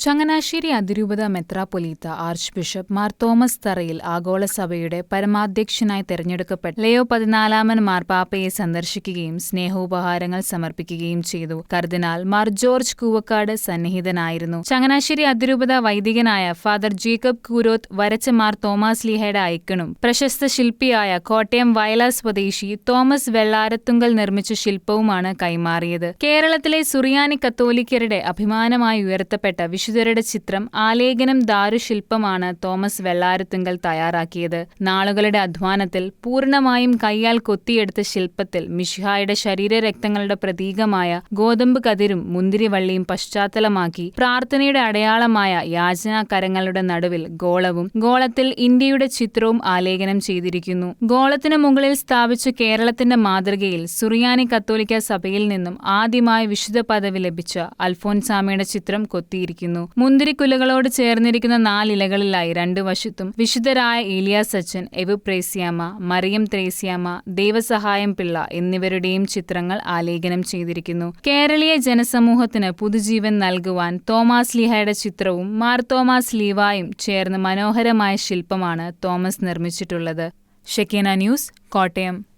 ചങ്ങനാശ്ശേരി അതിരൂപത മെത്രാപ്പൊലീത്ത archbishop Mar Thomas തറയിൽ ആഗോള സഭയുടെ പരമാധ്യക്ഷനായി തെരഞ്ഞെടുക്കപ്പെട്ട ലയോ പതിനാലാമൻ മാർപ്പാപ്പയെ സന്ദർശിക്കുകയും സ്നേഹോപഹാരങ്ങൾ സമർപ്പിക്കുകയും ചെയ്തു. കർദിനാൾ മാർ ജോർജ് കൂവക്കാട് സന്നിഹിതനായിരുന്നു. ചങ്ങനാശ്ശേരി അതിരൂപത വൈദികനായ ഫാദർ ജേക്കബ് കൂരോത്ത് വരച്ച മാർ തോമസ് ലീഹയുടെ ഐക്കണും പ്രശസ്ത ശില്പിയായ കോട്ടയം വയല സ്വദേശി തോമസ് വെള്ളാരത്തുങ്കൽ നിർമ്മിച്ച ശില്പവുമാണ് കൈമാറിയത്. കേരളത്തിലെ സുറിയാനി കത്തോലിക്കരുടെ അഭിമാനമായി ഉയർത്തപ്പെട്ട വിശുദ്ധരുടെ ചിത്രം ആലേഖനം ദാരുശില്പമാണ് തോമസ് വെള്ളാരത്തുങ്കൽ തയ്യാറാക്കിയത്. നാളുകളുടെ അധ്വാനത്തിൽ പൂർണമായും കൈയാൽ കൊത്തിയെടുത്ത ശില്പത്തിൽ മിഷിഹായുടെ ശരീരരക്തങ്ങളുടെ പ്രതീകമായ ഗോതമ്പ് കതിരും മുന്തിരിവള്ളിയും പശ്ചാത്തലമാക്കി പ്രാർത്ഥനയുടെ അടയാളമായ യാചനാകരങ്ങളുടെ നടുവിൽ ഗോളവും ഗോളത്തിൽ ഇന്ത്യയുടെ ചിത്രവും ആലേഖനം ചെയ്തിരിക്കുന്നു. ഗോളത്തിന് മുകളിൽ സ്ഥാപിച്ച കേരളത്തിന്റെ മാതൃകയിൽ സുറിയാനി കത്തോലിക്ക സഭയിൽ നിന്നും ആദ്യമായി വിശുദ്ധ പദവി ലഭിച്ച അൽഫോൻസാമയുടെ ചിത്രം കൊത്തിയിരിക്കുന്നു. മുന്തിരിക്കുലകളോട് ചേർന്നിരിക്കുന്ന നാലിലകളിലായി രണ്ടു വശത്തും വിശുദ്ധരായ ഏലിയ സച്ചൻ എവ് പ്രേസ്യാമ മറിയം ത്രേസ്യാമ ദൈവസഹായം പിള്ള എന്നിവരുടെയും ചിത്രങ്ങൾ ആലേഖനം ചെയ്തിരിക്കുന്നു. കേരളീയ ജനസമൂഹത്തിന് പുതുജീവൻ നൽകുവാൻ തോമാസ് ലീഹയുടെ ചിത്രവും മാർ തോമാസ് ലീവായും ചേർന്ന് മനോഹരമായ ശില്പമാണ് തോമസ് നിർമ്മിച്ചിട്ടുള്ളത്. Shekinah news Kottayam.